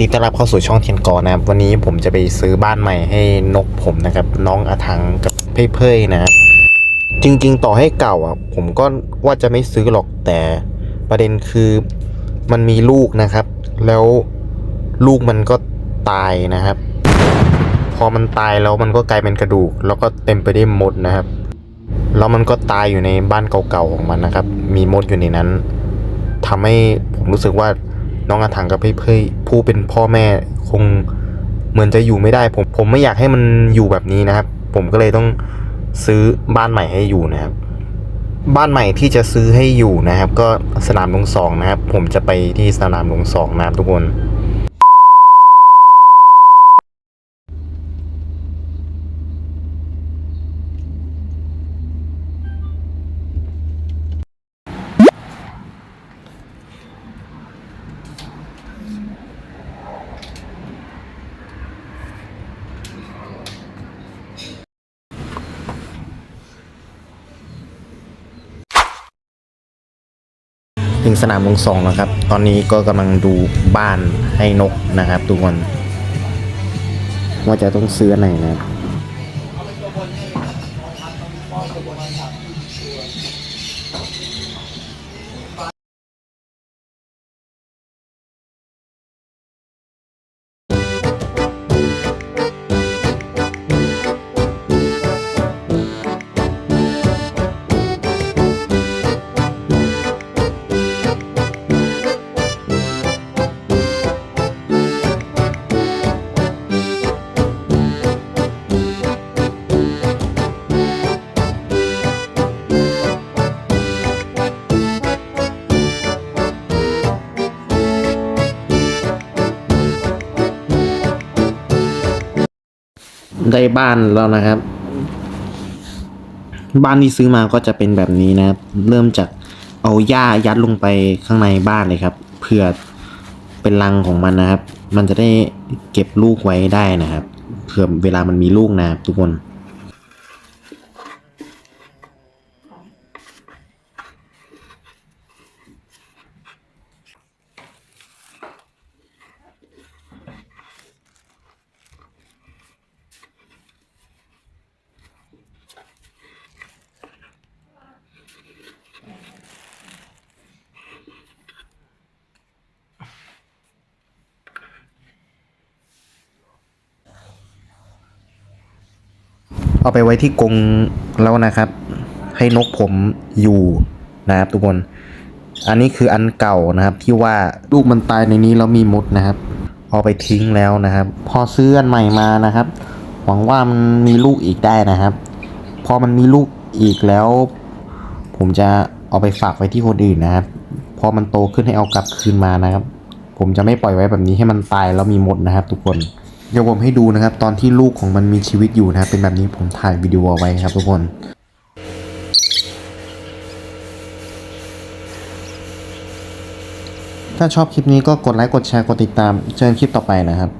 ดีต้อนรับเข้าสู่ช่องเทียนกอนะครับ วันนี้ผมจะไปซื้อบ้านใหม่ให้นกผมนะครับ น้องอาทังกับเพ่เพ่ยนะครับจริง ๆ ต่อให้เก่าอะ ผมก็ว่าจะไม่ซื้อหรอกแต่ประเด็นคือมันมีลูกนะครับ แล้วลูกมันก็ตายนะครับ พอมันตายแล้วมันก็กลายเป็นกระดูก แล้วก็เต็มไปด้วยมดนะครับ แล้วมันก็ตายอยู่ในบ้านเก่าๆของมันนะครับ มีมดอยู่ในนั้นทำให้ผมรู้สึกว่า น้องอาถังกับเพื่อนผู้เป็นพ่อแม่คงเหมือนจะอยู่ไม่ได้ ผมผมไม่อยากให้มันอยู่แบบนี้นะครับ ผมก็เลยต้องซื้อบ้านใหม่ให้อยู่นะครับ บ้านใหม่ที่จะซื้อให้อยู่นะครับ ก็สนามหลวงสองนะครับ ผมจะไปที่สนามหลวงสองนะครับทุกคน ถึงสนามลวงสองนะครับ ตอนนี้ก็กำลังดูบ้านให้นกนะครับทุกคนว่าจะต้องซื้ออะไหนนะครับ ได้บ้านแล้วนะครับ บ้านที่ซื้อมาก็จะเป็นแบบนี้นะครับ เริ่มจากเอาหญ้ายัดลงไปข้างในบ้านเลยครับเพื่อเป็นรังของมันนะครับ มันจะได้เก็บลูกไว้ได้นะครับเผื่อเวลามันมีลูกนะครับทุกคน เอาไปไว้ที่กรงแล้วนะครับ ให้นกผมอยู่นะครับทุกคน อันนี้คืออันเก่านะครับ ที่ว่าลูกมันตายในนี้แล้วมีมดนะครับ เอาไปทิ้งแล้วนะครับ พอซื้ออันใหม่มานะครับ หวังว่ามันมีลูกอีกได้นะครับ พอมันมีลูกอีกแล้ว ผมจะเอาไปฝากไว้ที่คนอื่นนะครับ พอมันโตขึ้นให้เอากลับคืนมานะครับ ผมจะไม่ปล่อยไว้แบบนี้ให้มันตายแล้วมีมดนะครับ ทุกคน เดี๋ยวผมให้ดูนะครับ ตอนที่ลูกของมันมีชีวิตอยู่นะครับเป็นแบบนี้ผมถ่ายวิดีโอไว้ครับทุกคนถ้าชอบคลิปนี้ก็กดไลค์ กดแชร์ กดติดตาม เจอกันคลิปต่อไปนะครับ